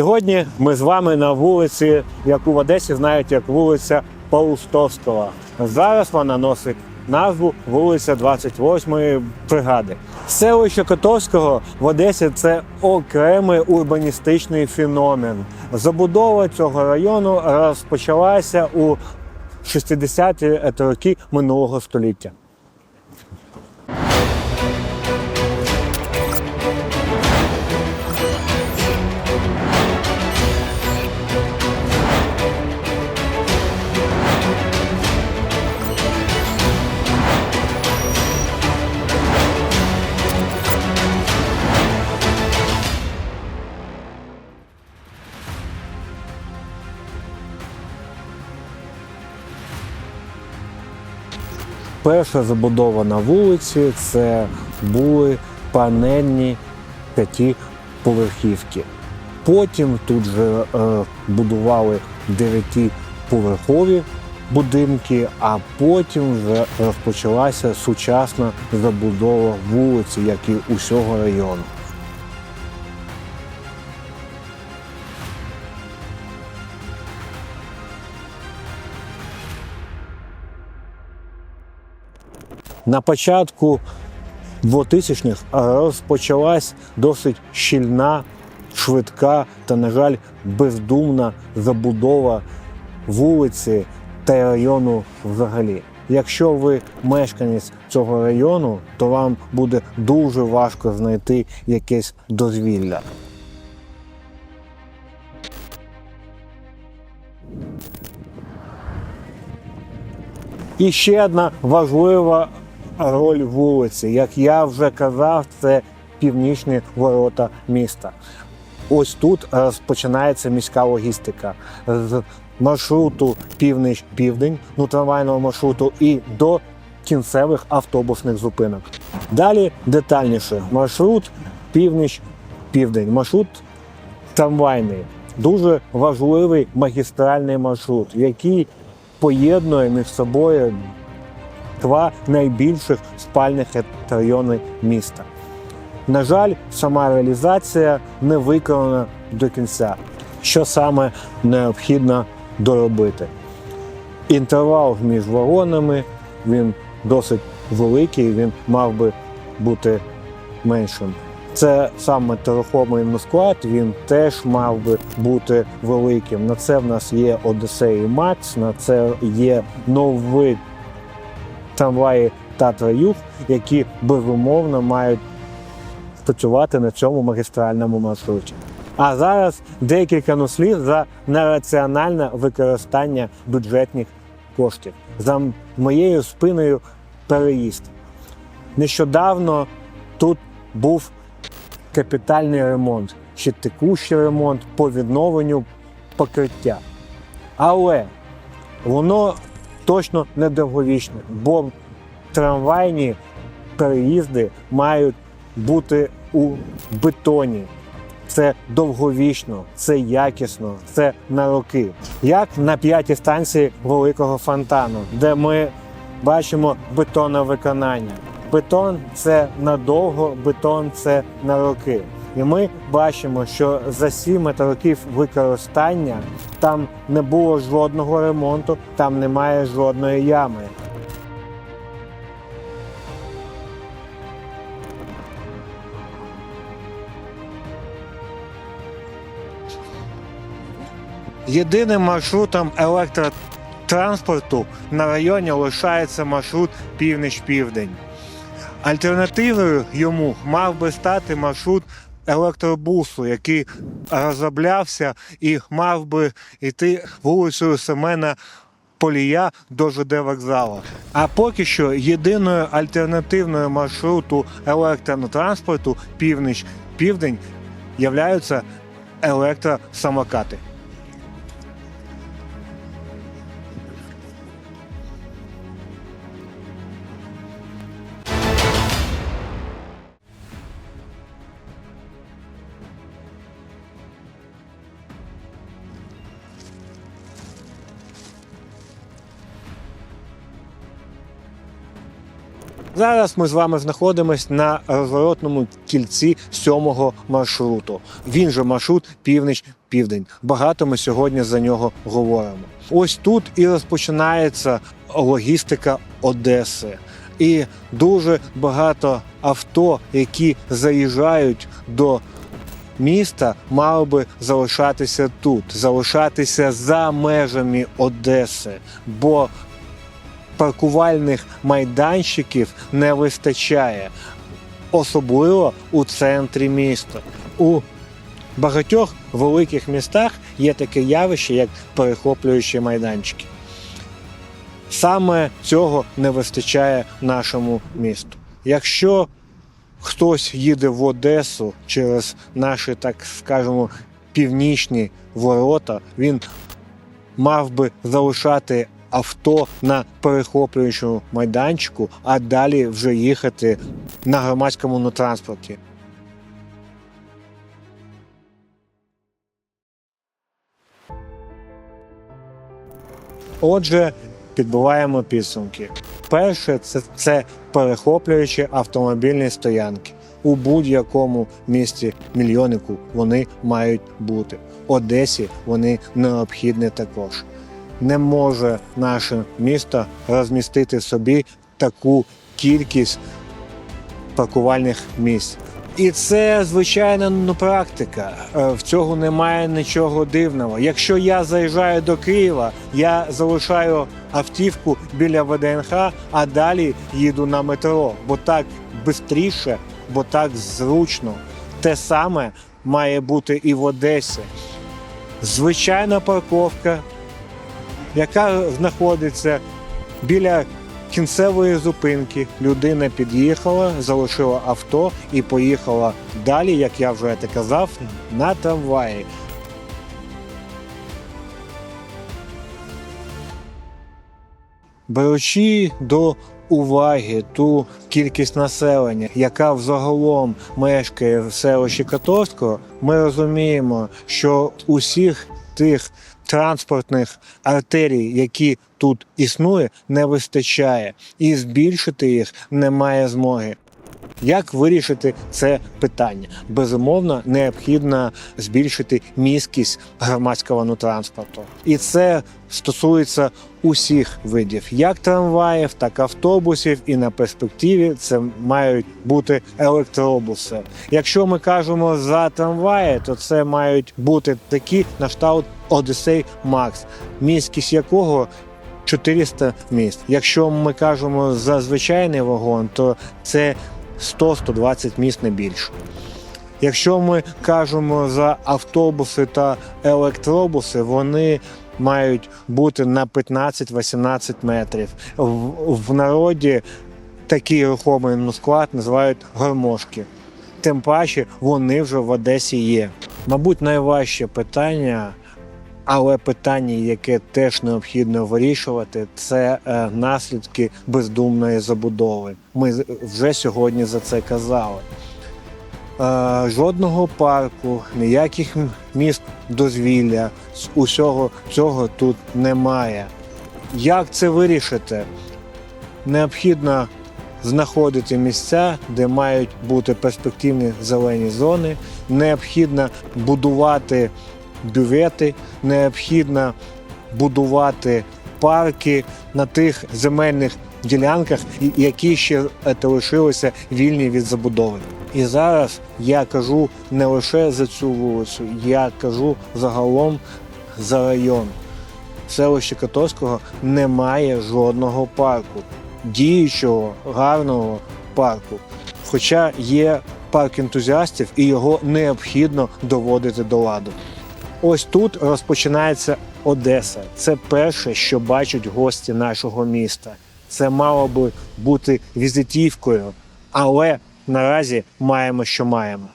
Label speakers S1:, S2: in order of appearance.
S1: Сьогодні ми з вами на вулиці, яку в Одесі знають як вулиця Паустовського. Зараз вона носить назву вулиця 28-ї бригади. Селище Котовського в Одесі це окремий урбаністичний феномен. Забудова цього району розпочалася у 60-ті роки минулого століття. Перша забудова на вулиці це були панельні п'ятиповерхівки. Потім тут же е, будували дев'ятиповерхові будинки, а потім вже розпочалася сучасна забудова вулиці, як і усього району. На початку 2000-х розпочалась досить щільна, швидка та, на жаль, бездумна забудова вулиці та району взагалі. Якщо ви мешканець цього району, то вам буде дуже важко знайти якесь дозвілля. І ще одна важлива роль вулиці. Як я вже казав, це північні ворота міста. Ось тут розпочинається міська логістика з маршруту північ-південь, ну трамвайного маршруту, і до кінцевих автобусних зупинок. Далі детальніше маршрут північ-південь, маршрут трамвайний. Дуже важливий магістральний маршрут, який поєднує між собою два найбільших спальних райони міста. На жаль, сама реалізація не виконана до кінця. Що саме необхідно доробити? Інтервал між вагонами він досить великий, він мав би бути меншим. Це саме рухомий склад, він теж мав би бути великим. На це в нас є Одесей Макс, на це є новий трамваї Татра Юг, які безумовно мають працювати на цьому магістральному маршруті. А зараз декілька ну, слів за нераціональне використання бюджетних коштів. За моєю спиною переїзд. Нещодавно тут був капітальний ремонт, ще текущий ремонт по відновленню покриття. Але воно точно не довговічне, бо трамвайні переїзди мають бути у бетоні. Це довговічно, це якісно, це на роки. Як на п'ятій станції великого фонтану, де ми бачимо бетонне виконання. Бетон це надовго, бетон це на роки. І ми бачимо, що за 7 років використання там не було жодного ремонту, там немає жодної ями. Єдиним маршрутом електротранспорту на районі лишається маршрут північ-південь. Альтернативою йому мав би стати маршрут електробусу, який розроблявся і мав би йти вулицею Семена Полія до ЖД вокзалу. А поки що єдиною альтернативною маршруту електротранспорту північ-південь являються електросамокати. Зараз ми з вами знаходимося на розворотному кільці сьомого маршруту. Він же маршрут північ-південь. Багато ми сьогодні за нього говоримо. Ось тут і розпочинається логістика Одеси. І дуже багато авто, які заїжджають до міста, мало би залишатися тут, залишатися за межами Одеси, бо паркувальних майданчиків не вистачає, особливо у центрі міста. У багатьох великих містах є таке явище, як перехоплюючі майданчики. Саме цього не вистачає нашому місту. Якщо хтось їде в Одесу через наші, так скажемо, північні ворота, він мав би залишати авто на перехоплюючому майданчику, а далі вже їхати на громадському транспорті. Отже, підбиваємо підсумки. Перше, це, це перехоплюючі автомобільні стоянки. У будь-якому місті мільйоннику вони мають бути. Одесі вони необхідні також. Не може наше місто розмістити собі таку кількість паркувальних місць. І це звичайна ну, практика. Е, В цього немає нічого дивного. Якщо я заїжджаю до Києва, я залишаю автівку біля ВДНХ, а далі їду на метро, бо так швидше, бо так зручно. Те саме має бути і в Одесі. Звичайна парковка, яка знаходиться біля кінцевої зупинки. Людина під'їхала, залишила авто і поїхала далі, як я вже казав, на трамваї. Беручи до уваги ту кількість населення, яка взагалом мешкає в селищі Котовського, ми розуміємо, що усіх тих транспортних артерій, які тут існує, не вистачає, і збільшити їх немає змоги. Як вирішити це питання? Безумовно, необхідно збільшити міськість громадського транспорту, і це стосується усіх видів, як трамваїв, так і автобусів, і на перспективі це мають бути електробуси. Якщо ми кажемо за трамваї, то це мають бути такі на кшталт Одесей Макс, міськість якого 400 міст. Якщо ми кажемо за звичайний вагон, то це 100-120 міст не більше. Якщо ми кажемо за автобуси та електробуси, вони мають бути на 15-18 метрів. В, народі такий рухомий склад називають гармошки. Тим паче вони вже в Одесі є. Мабуть, найважче питання, але питання, яке теж необхідно вирішувати, це е, наслідки бездумної забудови. Ми вже сьогодні за це казали. Е, жодного парку, ніяких міст дозвілля, з усього цього тут немає. Як це вирішити? Необхідно знаходити місця, де мають бути перспективні зелені зони. Необхідно будувати бювети, необхідно будувати парки на тих земельних ділянках, які ще е, лишилися вільні від забудови. І зараз я кажу не лише за цю вулицю, я кажу загалом за район. В селищі Котовського немає жодного парку, діючого гарного парку. Хоча є парк ентузіастів і його необхідно доводити до ладу. Ось тут розпочинається Одеса. Це перше, що бачать гості нашого міста. Це мало би бути візитівкою, але наразі маємо, що маємо.